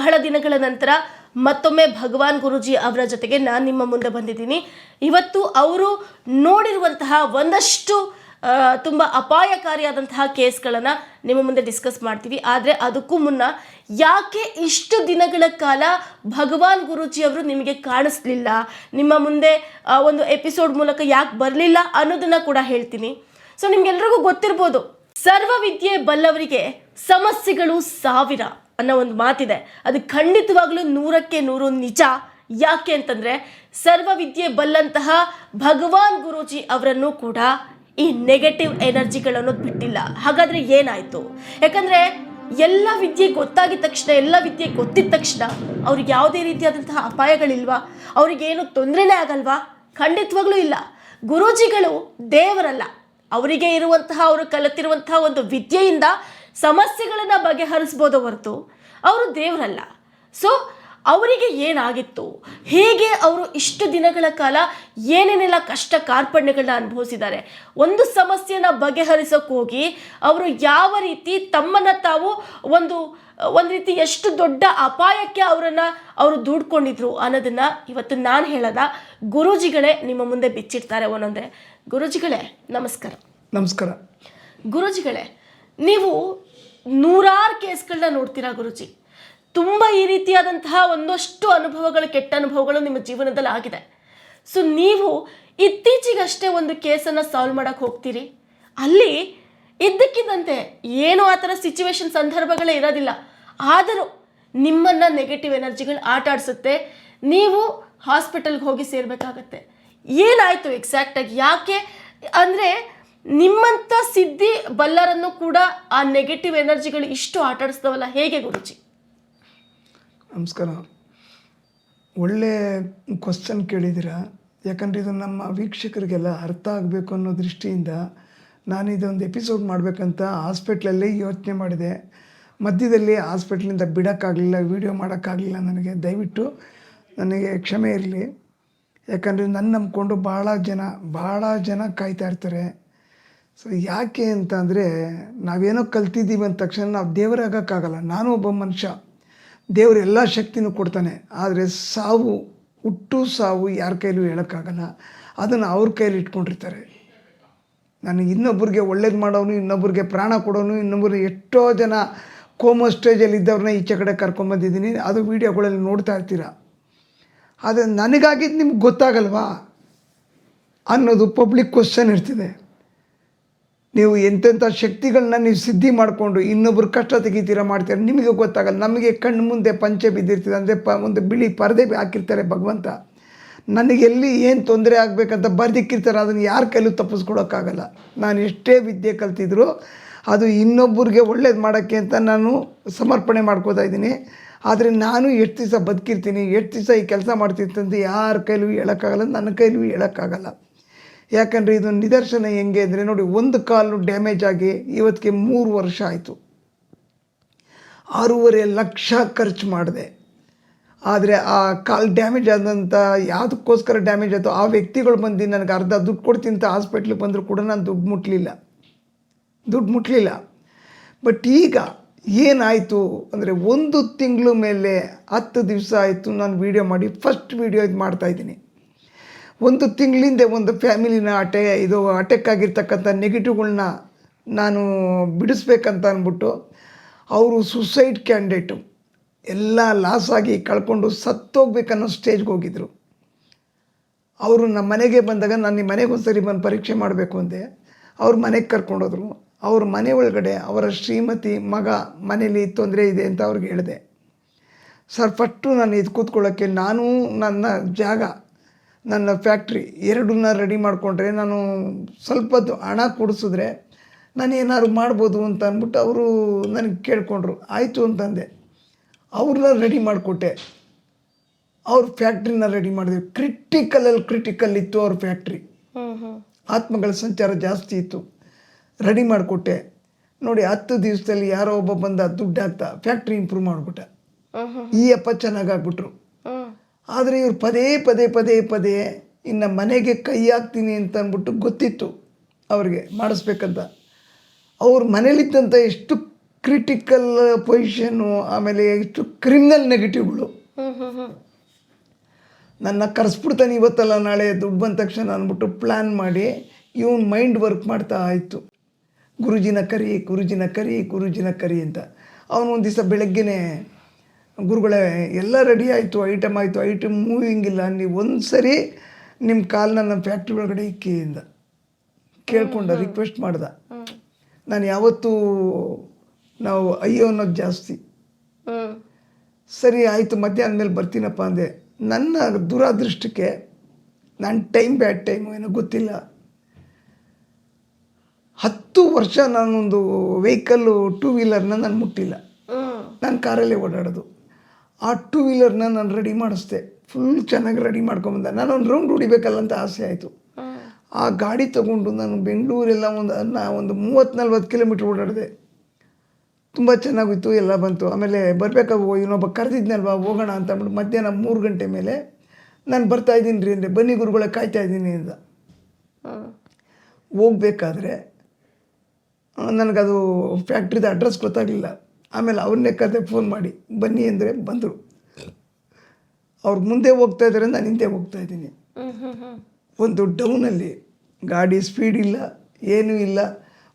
ಬಹಳ ದಿನಗಳ ನಂತರ ಮತ್ತೊಮ್ಮೆ ಭಗವಾನ್ ಗುರುಜಿ ಅವರ ಜೊತೆಗೆ ನಾನು ನಿಮ್ಮ ಮುಂದೆ ಬಂದಿದ್ದೀನಿ. ಇವತ್ತು ಅವರು ನೋಡಿರುವಂತಹ ಒಂದಷ್ಟು ತುಂಬ ಅಪಾಯಕಾರಿಯಾದಂತಹ ಕೇಸ್ಗಳನ್ನು ನಿಮ್ಮ ಮುಂದೆ ಡಿಸ್ಕಸ್ ಮಾಡ್ತೀವಿ. ಆದರೆ ಅದಕ್ಕೂ ಮುನ್ನ ಯಾಕೆ ಇಷ್ಟು ದಿನಗಳ ಕಾಲ ಭಗವಾನ್ ಗುರುಜಿ ಅವರು ನಿಮಗೆ ಕಾಣಿಸ್ಲಿಲ್ಲ? ನಿಮ್ಮ ಮುಂದೆ ಒಂದು ಎಪಿಸೋಡ್ ಮೂಲಕ ಯಾಕೆ ಬರಲಿಲ್ಲ ಅನ್ನೋದನ್ನು ಕೂಡ ಹೇಳ್ತೀನಿ. ಸೊ, ನಿಮ್ಗೆಲ್ರಿಗೂ ಗೊತ್ತಿರ್ಬೋದು ಸರ್ವ ವಿದ್ಯೆ ಬಲ್ಲವರಿಗೆ ಸಮಸ್ಯೆಗಳು ಸಾವಿರ. ಅನ್ನೋ ಒಂದು ಮಾತಿದೆ. ಅದು ಖಂಡಿತವಾಗಲೂ ನೂರಕ್ಕೆ ನೂರು ನಿಜ. ಯಾಕೆ ಅಂತಂದರೆ ಸರ್ವ ವಿದ್ಯೆ ಬಲ್ಲಂತಹ ಭಗವಾನ್ ಗುರೂಜಿ ಅವರನ್ನು ಕೂಡ ಈ ನೆಗೆಟಿವ್ ಎನರ್ಜಿಗಳನ್ನು ಬಿಟ್ಟಿಲ್ಲ. ಹಾಗಾದರೆ ಏನಾಯಿತು? ಯಾಕಂದರೆ, ಎಲ್ಲ ವಿದ್ಯೆ ಗೊತ್ತಾಗಿದ ತಕ್ಷಣ, ಎಲ್ಲ ವಿದ್ಯೆ ಗೊತ್ತಿದ ತಕ್ಷಣ ಅವ್ರಿಗೆ ಯಾವುದೇ ರೀತಿಯಾದಂತಹ ಅಪಾಯಗಳಿಲ್ವಾ? ಅವ್ರಿಗೇನು ತೊಂದರೆನೇ ಆಗಲ್ವಾ? ಖಂಡಿತವಾಗ್ಲೂ ಇಲ್ಲ. ಗುರೂಜಿಗಳು ದೇವರಲ್ಲ. ಅವರಿಗೆ ಇರುವಂತಹ, ಅವರು ಕಲಿತಿರುವಂತಹ ಒಂದು ವಿದ್ಯೆಯಿಂದ ಸಮಸ್ಯೆಗಳನ್ನು ಬಗೆಹರಿಸ್ಬೋದು ಹೊರತು ಅವರು ದೇವರಲ್ಲ. ಸೊ ಅವರಿಗೆ ಏನಾಗಿತ್ತು? ಹೇಗೆ ಅವರು ಇಷ್ಟು ದಿನಗಳ ಕಾಲ ಏನೇನೆಲ್ಲ ಕಷ್ಟ ಕಾರ್ಪಣ್ಯಗಳನ್ನ ಅನುಭವಿಸಿದ್ದಾರೆ? ಒಂದು ಸಮಸ್ಯೆನ ಬಗೆಹರಿಸೋಕ್ಕೋಗಿ ಅವರು ಯಾವ ರೀತಿ ತಮ್ಮನ್ನು ತಾವು ಒಂದು ಒಂದು ರೀತಿ ಎಷ್ಟು ದೊಡ್ಡ ಅಪಾಯಕ್ಕೆ ಅವರನ್ನು ಅವರು ದೂಡ್ಕೊಂಡಿದ್ರು ಅನ್ನೋದನ್ನ ಇವತ್ತು ನಾನು ಹೇಳೋದ? ಗುರೂಜಿಗಳೇ ನಿಮ್ಮ ಮುಂದೆ ಬಿಚ್ಚಿಡ್ತಾರೆ ಒಂದೊಂದೇ. ಗುರೂಜಿಗಳೇ ನಮಸ್ಕಾರ. ನಮಸ್ಕಾರ. ಗುರುಜಿಗಳೇ ನೀವು ನೂರಾರು ಕೇಸ್ಗಳನ್ನ ನೋಡ್ತೀರಾ ಗುರುಜಿ? ತುಂಬ ಈ ರೀತಿಯಾದಂತಹ ಒಂದಷ್ಟು ಅನುಭವಗಳು, ಕೆಟ್ಟ ಅನುಭವಗಳು ನಿಮ್ಮ ಜೀವನದಲ್ಲಿ ಆಗಿದೆ. ಸೊ ನೀವು ಇತ್ತೀಚೆಗಷ್ಟೇ ಒಂದು ಕೇಸನ್ನು ಸಾಲ್ವ್ ಮಾಡೋಕ್ಕೆ ಹೋಗ್ತೀರಿ. ಅಲ್ಲಿ ಇದ್ದಕ್ಕಿದ್ದಂತೆ ಏನು ಆ ಥರ ಸಿಚುವೇಶನ್ ಸಂದರ್ಭಗಳೇ ಇರೋದಿಲ್ಲ. ಆದರೂ ನಿಮ್ಮನ್ನು ನೆಗೆಟಿವ್ ಎನರ್ಜಿಗಳು ಆಟ ಆಡಿಸುತ್ತೆ. ನೀವು ಹಾಸ್ಪಿಟಲ್ಗೆ ಹೋಗಿ ಸೇರಬೇಕಾಗತ್ತೆ. ಏನಾಯಿತು ಎಕ್ಸಾಕ್ಟಾಗಿ ಯಾಕೆ? ಅಂದರೆ ನಿಮ್ಮಂಥ ಸಿದ್ಧಿ ಬಲ್ಲರನ್ನು ಕೂಡ ಆ ನೆಗೆಟಿವ್ ಎನರ್ಜಿಗಳು ಇಷ್ಟು ಆಟ ಆಡಿಸ್ದವಲ್ಲ ಹೇಗೆ ಗುರುಜಿ? ನಮಸ್ಕಾರ. ಒಳ್ಳೆ ಕ್ವಶನ್ ಕೇಳಿದ್ದೀರಾ? ಯಾಕಂದರೆ ಇದು ನಮ್ಮ ವೀಕ್ಷಕರಿಗೆಲ್ಲ ಅರ್ಥ ಆಗಬೇಕು ಅನ್ನೋ ದೃಷ್ಟಿಯಿಂದ ನಾನು ಇದೊಂದು ಎಪಿಸೋಡ್ ಮಾಡಬೇಕಂತ ಹಾಸ್ಪಿಟ್ಲಲ್ಲೇ ಯೋಚನೆ ಮಾಡಿದೆ. ಮಧ್ಯದಲ್ಲಿ ಹಾಸ್ಪಿಟ್ಲಿಂದ ಬಿಡೋಕ್ಕಾಗಲಿಲ್ಲ ವೀಡಿಯೋ ಮಾಡೋಕ್ಕಾಗಲಿಲ್ಲ ನನಗೆ. ದಯವಿಟ್ಟು ನನಗೆ ಕ್ಷಮೆ ಇರಲಿ. ಯಾಕಂದರೆ ನನ್ನ ನಂಬಿಕೊಂಡು ಭಾಳ ಜನ ಭಾಳ ಜನ ಕಾಯ್ತಾ ಇರ್ತಾರೆ. ಸೊ ಯಾಕೆ ಅಂತ ಅಂದರೆ ನಾವೇನೋ ಕಲ್ತಿದ್ದೀವಿ ಅಂದ ತಕ್ಷಣ ನಾವು ದೇವರಾಗೋಕ್ಕಾಗಲ್ಲ ನಾನು ಒಬ್ಬ ಮನುಷ್ಯ. ದೇವರು ಎಲ್ಲ ಶಕ್ತಿನೂ ಕೊಡ್ತಾನೆ. ಆದರೆ ಸಾವು, ಹುಟ್ಟು ಸಾವು ಯಾರ ಕೈಲೂ ಹೇಳೋಕ್ಕಾಗಲ್ಲ. ಅದನ್ನು ಅವ್ರ ಕೈಲಿ ಇಟ್ಕೊಂಡಿರ್ತಾರೆ. ನಾನು ಇನ್ನೊಬ್ರಿಗೆ ಒಳ್ಳೇದು ಮಾಡೋನು, ಇನ್ನೊಬ್ರಿಗೆ ಪ್ರಾಣ ಕೊಡೋನು ಇನ್ನೊಬ್ಬರು ಎಷ್ಟೋ ಜನ ಕೋಮ ಸ್ಟೇಜಲ್ಲಿ ಇದ್ದವ್ರನ್ನ ಈಚೆ ಕಡೆ ಕರ್ಕೊಂಬಂದಿದ್ದೀನಿ ಅದು ವೀಡಿಯೋಗಳಲ್ಲಿ ನೋಡ್ತಾ ಇರ್ತೀರ? ಆದರೆ ನನಗಾಗಿದ್ದು ನಿಮ್ಗೆ ಗೊತ್ತಾಗಲ್ವಾ ಅನ್ನೋದು ಪಬ್ಲಿಕ್ ಕ್ವಶನ್ ಇರ್ತಿದೆ. ನೀವು ಎಂತೆಂಥ ಶಕ್ತಿಗಳನ್ನ ನೀವು ಸಿದ್ಧಿ ಮಾಡಿಕೊಂಡು ಇನ್ನೊಬ್ರು ಕಷ್ಟ ತೆಗಿತೀರ ಮಾಡ್ತೀರ ನಿಮಗೆ ಗೊತ್ತಾಗಲ್ಲ. ನಮಗೆ ಕಣ್ಣು ಮುಂದೆ ಪಂಚೆ ಬಿದ್ದಿರ್ತದೆ. ಅಂದರೆ ಪ, ಒಂದು ಬಿಳಿ ಪರದೆ ಹಾಕಿರ್ತಾರೆ ಭಗವಂತ. ನನಗೆ ಎಲ್ಲಿ ಏನು ತೊಂದರೆ ಆಗಬೇಕಂತ ಬರ್ದಿಕ್ಕಿರ್ತಾರೆ. ಅದನ್ನು ಯಾರ ಕೈಲೂ ತಪ್ಪಿಸ್ಕೊಡೋಕ್ಕಾಗಲ್ಲ ನಾನು ಎಷ್ಟೇ ವಿದ್ಯೆ ಕಲ್ತಿದ್ರು ಅದು ಇನ್ನೊಬ್ಬರಿಗೆ ಒಳ್ಳೇದು ಮಾಡೋಕ್ಕೆ ಅಂತ ನಾನು ಸಮರ್ಪಣೆ ಮಾಡ್ಕೋತಾ ಇದ್ದೀನಿ. ಆದರೆ ನಾನು ಎಷ್ಟು ದಿವಸ ಬದುಕಿರ್ತೀನಿ, ಎಷ್ಟು ದಿವಸ ಈ ಕೆಲಸ ಮಾಡ್ತಿರ್ತಂತ ಯಾರ ಕೈಲೂ ಹೇಳೋಕ್ಕಾಗಲ್ಲ, ನನ್ನ ಕೈಲೂ ಹೇಳೋಕ್ಕಾಗಲ್ಲ. ಯಾಕಂದರೆ ಇದು ನಿದರ್ಶನ ಹೆಂಗೆ ಅಂದರೆ ನೋಡಿ, ಒಂದು ಕಾಲು ಡ್ಯಾಮೇಜ್ ಆಗಿ ಇವತ್ತಿಗೆ ಮೂರು ವರ್ಷ ಆಯಿತು. ಆರೂವರೆ ಲಕ್ಷ ಖರ್ಚು ಮಾಡಿದೆ. ಆದರೆ ಆ ಕಾಲು ಡ್ಯಾಮೇಜ್ ಆದಂಥ ಯಾವುದಕ್ಕೋಸ್ಕರ ಡ್ಯಾಮೇಜ್ ಆಯಿತು? ಆ ವ್ಯಕ್ತಿಗಳು ಬಂದು ನನಗೆ ಅರ್ಧ ದುಡ್ಡು ಕೊಡ್ತೀನಿ ಅಂತ ಹಾಸ್ಪಿಟ್ಲಿಗೆ ಬಂದರೂ ಕೂಡ ನಾನು ದುಡ್ಡು ಮುಟ್ಟಲಿಲ್ಲ ದುಡ್ಡು ಮುಟ್ಟಲಿಲ್ಲ ಬಟ್ ಈಗ ಏನಾಯಿತು ಅಂದರೆ ಒಂದು ತಿಂಗಳ ಮೇಲೆ ಹತ್ತು ದಿವಸ ಆಯಿತು ನಾನು ವೀಡಿಯೋ ಮಾಡಿ ಫಸ್ಟ್ ವೀಡಿಯೋ ಇದು ಮಾಡ್ತಾಯಿದ್ದೀನಿ ಒಂದು ತಿಂಗಳಿಂದೆ ಒಂದು ಫ್ಯಾಮಿಲಿನ ಅಟೆ, ಇದು ಅಟೆಕ್ ಆಗಿರ್ತಕ್ಕಂಥ ನೆಗೆಟಿವ್ಗಳನ್ನ ನಾನು ಬಿಡಿಸ್ಬೇಕಂತ ಅಂದ್ಬಿಟ್ಟು ಅವರು ಸುಸೈಡ್ ಕ್ಯಾಂಡಿಡೇಟು ಎಲ್ಲ ಲಾಸ್ ಆಗಿ ಕಳ್ಕೊಂಡು ಸತ್ತೋಗ್ಬೇಕನ್ನೋ ಸ್ಟೇಜ್ಗೆ ಹೋಗಿದ್ರು. ಅವರು ನಮ್ಮ ಮನೆಗೆ ಬಂದಾಗ ನಾನು ನಿಮ್ಮ ಮನೆಗೆ ಒಂದ್ಸರಿ ಬಂದು ಪರೀಕ್ಷೆ ಮಾಡಬೇಕು ಅಂದೆ. ಅವ್ರ ಮನೆಗೆ ಕರ್ಕೊಂಡೋದ್ರು ಅವ್ರ ಮನೆ ಒಳಗಡೆ ಅವರ ಶ್ರೀಮತಿ ಮಗ ಮನೇಲಿ ತೊಂದರೆ ಇದೆ ಅಂತ ಅವ್ರಿಗೆ ಹೇಳಿದೆ. ಸರ್, ಫಸ್ಟು ನಾನು ಇದು ಕೂತ್ಕೊಳ್ಳೋಕ್ಕೆ ನಾನು ನನ್ನ ಜಾಗ ನನ್ನ ಫ್ಯಾಕ್ಟ್ರಿ ಎರಡನ್ನ ರೆಡಿ ಮಾಡಿಕೊಂಡ್ರೆ ನಾನು ಸ್ವಲ್ಪ ಹಣ ಕೊಡಿಸಿದ್ರೆ ನಾನು ಏನಾದ್ರು ಮಾಡ್ಬೋದು ಅಂತ ಅಂದ್ಬಿಟ್ಟು ಅವರು ನನಗೆ ಕೇಳಿಕೊಂಡ್ರು. ಆಯಿತು ಅಂತಂದೆ. ಅವ್ರನ್ನ ರೆಡಿ ಮಾಡಿಕೊಟ್ಟೆ. ಅವ್ರ ಫ್ಯಾಕ್ಟ್ರಿನ ರೆಡಿ ಮಾಡಿದ್ವಿ. ಕ್ರಿಟಿಕಲಲ್ಲಿ ಕ್ರಿಟಿಕಲ್ ಇತ್ತು ಅವ್ರ ಫ್ಯಾಕ್ಟ್ರಿ. ಆತ್ಮಗಳ ಸಂಚಾರ ಜಾಸ್ತಿ ಇತ್ತು. ರೆಡಿ ಮಾಡಿಕೊಟ್ಟೆ. ನೋಡಿ ಹತ್ತು ದಿವಸದಲ್ಲಿ ಯಾರೋ ಒಬ್ಬ ಬಂದ ದುಡ್ಡು ಹಾಕ್ತಾ ಫ್ಯಾಕ್ಟ್ರಿ ಇಂಪ್ರೂವ್ ಮಾಡಿಬಿಟ್ಟ. ಈ ಅಪ್ಪ ಚೆನ್ನಾಗಿ ಆಗ್ಬಿಟ್ರು. ಹ್ಮ್ ಆದರೆ ಇವ್ರು ಪದೇ ಪದೇ ಪದೇ ಪದೇ ಇನ್ನು ಮನೆಗೆ ಕೈ ಹಾಕ್ತೀನಿ ಅಂತ ಅಂದ್ಬಿಟ್ಟು ಗೊತ್ತಿತ್ತು ಅವ್ರಿಗೆ ಮಾಡಿಸ್ಬೇಕಂತ. ಅವ್ರ ಮನೇಲಿದ್ದಂಥ ಎಷ್ಟು ಕ್ರಿಟಿಕಲ್ ಪೊಸಿಷನ್ನು ಆಮೇಲೆ ಎಷ್ಟು ಕ್ರಿಮಿನಲ್ ನೆಗೆಟಿವ್ಗಳು ನನ್ನ ಕರೆಸ್ಬಿಡ್ತಾನೆ ಇವತ್ತಲ್ಲ ನಾಳೆ ದುಡ್ಡು ಬಂದ ತಕ್ಷಣ ಅಂದ್ಬಿಟ್ಟು ಪ್ಲ್ಯಾನ್ ಮಾಡಿ ಇವನ್ ಮೈಂಡ್ ವರ್ಕ್ ಮಾಡ್ತಾ ಆಯಿತು ಗುರುಜಿನ ಕರಿ ಗುರುಜಿನ ಕರಿ ಗುರುಜಿನ ಕರಿ ಅಂತ. ಅವನು ಒಂದು ದಿವಸ ಬೆಳಗ್ಗೆನೆ ಗುರುಗಳೇ ಎಲ್ಲ ರೆಡಿ ಆಯಿತು ಐಟಮ್ ಆಯಿತು ಐಟಮ್ ಮೂವಿಂಗ್ ಇಲ್ಲ. ನೀವು ಒಂದು ಸರಿ ನಿಮ್ಮ ಕಾಲನ್ನ ನಮ್ಮ ಫ್ಯಾಕ್ಟ್ರಿ ಒಳಗಡೆ ಇಕ್ಕಿಯಿಂದ ಕೇಳ್ಕೊಂಡ ರಿಕ್ವೆಸ್ಟ್ ಮಾಡ್ದೆ. ನಾನು ಯಾವತ್ತೂ ನಾವು ಅಯ್ಯೋ ಅನ್ನೋದು ಜಾಸ್ತಿ. ಸರಿ ಆಯಿತು ಮಧ್ಯಾಹ್ನ ಮೇಲೆ ಬರ್ತೀನಪ್ಪ ಅಂದೆ. ನನ್ನ ದುರಾದೃಷ್ಟಕ್ಕೆ ನನ್ನ ಟೈಮ್ ಬ್ಯಾಡ್ ಟೈಮು ಏನೋ ಗೊತ್ತಿಲ್ಲ. ಹತ್ತು ವರ್ಷ ನಾನೊಂದು ವೆಹಿಕಲ್ಲು ಟೂ ವೀಲರ್ನ ನಾನು ಮುಟ್ಟಿಲ್ಲ. ನಾನು ಕಾರಲ್ಲೇ ಓಡಾಡೋದು. ಆ ಟೂ ವೀಲರ್ನ ನಾನು ರೆಡಿ ಮಾಡಿಸ್ದೆ. ಫುಲ್ ಚೆನ್ನಾಗಿ ರೆಡಿ ಮಾಡ್ಕೊಂಬಂದೆ ನಾನು ಒಂದು ರೌಂಡ್ ಹೊಡಿಬೇಕಲ್ಲ ಅಂತ ಆಸೆ ಆಯಿತು. ಆ ಗಾಡಿ ತಗೊಂಡು ನಾನು ಬೆಂಗಳೂರೆಲ್ಲ ಒಂದು ನಾ ಒಂದು ಮೂವತ್ತು ನಲ್ವತ್ತು ಕಿಲೋಮೀಟ್ರ್ ಓಡಾಡಿದೆ. ತುಂಬ ಚೆನ್ನಾಗಿತ್ತು, ಎಲ್ಲ ಬಂತು. ಆಮೇಲೆ ಬರಬೇಕಾಗ ಇನ್ನೊಬ್ಬ ಕರೆದಿದ್ನಲ್ವಾ, ಹೋಗೋಣ ಅಂತ ಅಂದ್ಬಿಟ್ಟು ಮಧ್ಯಾಹ್ನ ಮೂರು ಗಂಟೆ ಮೇಲೆ ನಾನು ಬರ್ತಾ ಇದ್ದೀನಿ ರೀ ಅಂದರೆ ಬನ್ನಿ ಗುರುಗಳ, ಕಾಯ್ತಾ ಇದ್ದೀನಿ ಅಂತ. ಹೋಗ್ಬೇಕಾದ್ರೆ, ನನಗದು ಫ್ಯಾಕ್ಟ್ರಿದ ಅಡ್ರೆಸ್ ಗೊತ್ತಾಗಲಿಲ್ಲ. ಆಮೇಲೆ ಅವ್ರನ್ನೇ ಕತೆ ಫೋನ್ ಮಾಡಿ ಬನ್ನಿ ಅಂದರೆ ಬಂದರು. ಅವ್ರು ಮುಂದೆ ಹೋಗ್ತಾ ಇದ್ದಾರೆ ನಾನು ಹಿಂದೆ ಹೋಗ್ತಾ ಇದ್ದೀನಿ. ಒಂದು ಡೌನಲ್ಲಿ ಗಾಡಿ ಸ್ಪೀಡ್ ಇಲ್ಲ ಏನೂ ಇಲ್ಲ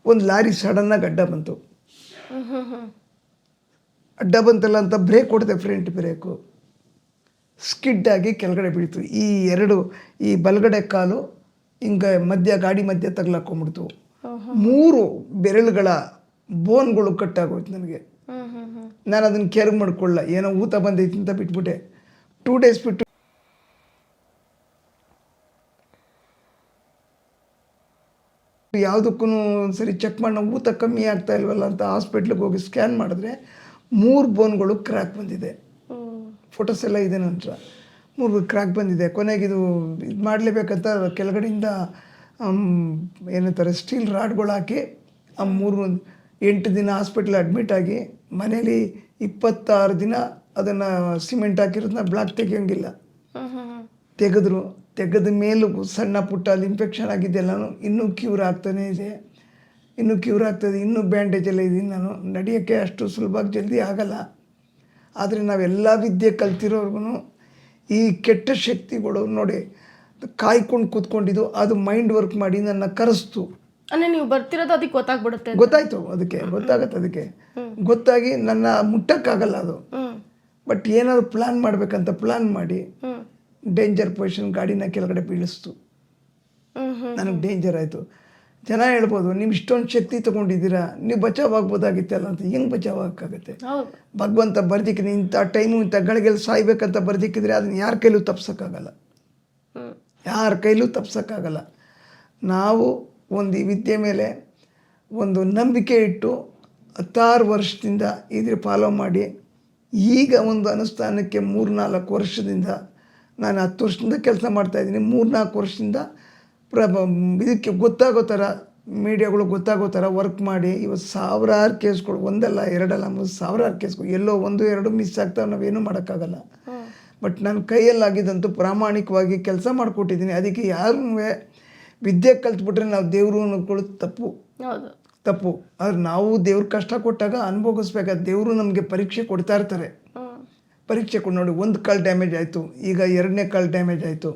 ಒಂದು ಲಾರಿ ಸಡನ್ನಾಗಿ ಅಡ್ಡ ಬಂತು. ಅಡ್ಡ ಬಂತಲ್ಲ ಅಂತ ಬ್ರೇಕ್ ಹೊಡೆದೆ ಫ್ರಂಟ್ ಬ್ರೇಕು ಸ್ಕಿಡ್ ಆಗಿ ಕೆಳಗಡೆ ಬೀಳ್ತು. ಈ ಎರಡು ಈ ಬಲಗಡೆ ಕಾಲು ಹಿಂಗೆ ಮಧ್ಯ ಗಾಡಿ ಮಧ್ಯ ತಗ್ಲಾಕೊಂಡ್ಬಿಡ್ತು. ಮೂರು ಬೆರಳುಗಳ ಬೋನ್ಗಳು ಕಟ್ಟಾಗೋಯ್ತು ನನಗೆ. ನಾನು ಅದನ್ನು ಕೇರ್ ಮಾಡ್ಕೊಳ್ಳ ಏನೋ ಊತ ಬಂದೈತಿ ಅಂತ ಬಿಟ್ಬಿಟ್ಟೆ. ಟೂ ಡೇಸ್ ಬಿಟ್ಟು ಯಾವುದಕ್ಕೂ ಸರಿ ಚೆಕ್ ಮಾಡಿ ನಾವು ಊತ ಕಮ್ಮಿ ಆಗ್ತಾ ಇಲ್ವಲ್ಲ ಅಂತ ಹಾಸ್ಪಿಟ್ಲಿಗೆ ಹೋಗಿ ಸ್ಕ್ಯಾನ್ ಮಾಡಿದ್ರೆ ಮೂರು ಬೋನ್ಗಳು ಕ್ರ್ಯಾಕ್ ಬಂದಿದೆ. ಫೋಟೋಸ್ ಎಲ್ಲ ಇದೆ ನಂತರ. ಮೂರು ಕ್ರ್ಯಾಕ್ ಬಂದಿದೆ. ಕೊನೆಗೆ ಇದು ಇದು ಮಾಡಲೇಬೇಕಂತ ಕೆಳಗಡೆಯಿಂದ ಏನಂತಾರೆ ಸ್ಟೀಲ್ ರಾಡ್ಗಳು ಹಾಕಿ ಆ ಮೂರು ಎಂಟು ದಿನ ಹಾಸ್ಪಿಟ್ಲ್ ಅಡ್ಮಿಟ್ ಆಗಿ ಮನೇಲಿ ಇಪ್ಪತ್ತಾರು ದಿನ ಅದನ್ನು ಸಿಮೆಂಟ್ ಹಾಕಿರೋದನ್ನ ಬ್ಲಾಕ್ ತೆಗಿಯೋಂಗಿಲ್ಲ. ತೆಗೆದ್ರು, ತೆಗೆದ ಮೇಲೂ ಸಣ್ಣ ಪುಟ್ಟ ಅಲ್ಲಿ ಇನ್ಫೆಕ್ಷನ್ ಆಗಿದ್ದೆಲ್ಲನೂ ಇನ್ನೂ ಕ್ಯೂರ್ ಆಗ್ತಾನೇ ಇದೆ. ಇನ್ನೂ ಕ್ಯೂರ್ ಆಗ್ತದೆ, ಇನ್ನೂ ಬ್ಯಾಂಡೇಜ್ ಎಲ್ಲ ಇದ್ದೀನಿ ನಾನು ನಡೆಯೋಕ್ಕೆ ಅಷ್ಟು ಸುಲಭವಾಗಿ ಜಲ್ದಿ ಆಗಲ್ಲ. ಆದರೆ ನಾವೆಲ್ಲ ವಿದ್ಯೆ ಕಲ್ತಿರೋರ್ಗು ಈ ಕೆಟ್ಟ ಶಕ್ತಿಗಳು ನೋಡಿ, ಕಾಯ್ಕೊಂಡು ಕೂತ್ಕೊಂಡಿದ್ದು, ಅದು ಮೈಂಡ್ ವರ್ಕ್ ಮಾಡಿ ನನ್ನ ಕರೆಸ್ತು. ಅಂದ್ರೆ ನೀವು ಬರ್ತಿರೋದು ಅದಕ್ಕೆ ಗೊತ್ತಾಗ್ಬಿಡುತ್ತೆ ಗೊತ್ತಾಯ್ತು ಅದಕ್ಕೆ ಗೊತ್ತಾಗತ್ತೆ ಅದಕ್ಕೆ. ಗೊತ್ತಾಗಿ ನನ್ನ ಮುಟ್ಟಕ್ಕಾಗಲ್ಲ ಅದು. ಬಟ್ ಏನಾದ್ರು ಪ್ಲಾನ್ ಮಾಡ್ಬೇಕಂತ ಪ್ಲಾನ್ ಮಾಡಿ ಡೇಂಜರ್ ಪೊಸಿಷನ್ ಗಾಡಿನ ಕೆಳಗಡೆ ಬೀಳಿಸ್ತು. ನನಗೆ ಡೇಂಜರ್ ಆಯಿತು. ಜನ ಹೇಳ್ಬೋದು ನೀವು ಇಷ್ಟೊಂದು ಶಕ್ತಿ ತಗೊಂಡಿದ್ದೀರಾ? ನೀವು ಬಚಾವ್ ಆಗ್ಬೋದಾಗಿತ್ತಲ್ಲ ಅಂತ. ಹೆಂಗೆ ಬಚಾವ್ ಆಗಕ್ಕಾಗತ್ತೆ ಭಗವಂತ ಬರ್ದಿಕ್ಕಿನಿ ಇಂಥ ಟೈಮು ಇಂಥ ಗಳಿಗೆಲ್ಲ ಸಾಯ್ಬೇಕಂತ ಬರ್ದಿಕ್ಕಿದ್ರೆ ಅದನ್ನ ಯಾರ ಕೈಲೂ ತಪ್ಸೋಕ್ಕಾಗಲ್ಲ. ಯಾರ ಕೈಲೂ ತಪ್ಸೋಕ್ಕಾಗಲ್ಲ. ನಾವು ಒಂದು ಈ ವಿದ್ಯೆ ಮೇಲೆ ಒಂದು ನಂಬಿಕೆ ಇಟ್ಟು ಹತ್ತಾರು ವರ್ಷದಿಂದ ಇದ್ರ ಫಾಲೋ ಮಾಡಿ ಈಗ ಒಂದು ಅನುಷ್ಠಾನಕ್ಕೆ ಮೂರ್ನಾಲ್ಕು ವರ್ಷದಿಂದ ನಾನು ಹತ್ತು ವರ್ಷದಿಂದ ಕೆಲಸ ಮಾಡ್ತಾಯಿದ್ದೀನಿ ಮೂರ್ನಾಲ್ಕು ವರ್ಷದಿಂದ ಪ್ರ ಇದಕ್ಕೆ ಗೊತ್ತಾಗೋ ಥರ ಮೀಡಿಯಾಗಳು ಗೊತ್ತಾಗೋ ಥರ ವರ್ಕ್ ಮಾಡಿ ಇವತ್ತು ಸಾವಿರಾರು ಕೇಸ್ಗಳು ಒಂದಲ್ಲ ಎರಡಲ್ಲ ಮೂರು ಸಾವಿರಾರು ಕೇಸ್ಗಳು ಎಲ್ಲೋ ಒಂದು ಎರಡು ಮಿಸ್ ಆಗ್ತಾವೆ ನಾವೇನು ಮಾಡೋಕ್ಕಾಗಲ್ಲ. ಬಟ್ ನನ್ನ ಕೈಯಲ್ಲಾಗಿದ್ದಂತೂ ಪ್ರಾಮಾಣಿಕವಾಗಿ ಕೆಲಸ ಮಾಡಿಕೊಟ್ಟಿದ್ದೀನಿ. ಅದಕ್ಕೆ ಯಾರೂ ವಿದ್ಯೆ ಕಲ್ತ್ಬಿಟ್ರೆ ನಾವು ದೇವರು ಅನ್ಕೊಳ್ಳೋದು ತಪ್ಪು. ತಪ್ಪು. ಆದ್ರೆ ನಾವು ದೇವ್ರ ಕಷ್ಟ ಕೊಟ್ಟಾಗ ಅನುಭವಿಸ್ಬೇಕಾದ ದೇವರು ನಮಗೆ ಪರೀಕ್ಷೆ ಕೊಡ್ತಾ ಇರ್ತಾರೆ. ಪರೀಕ್ಷೆ ಕೊಡು ನೋಡಿ ಒಂದು ಕಾಲು ಡ್ಯಾಮೇಜ್ ಆಯಿತು ಈಗ ಎರಡನೇ ಕಾಲು ಡ್ಯಾಮೇಜ್ ಆಯಿತು.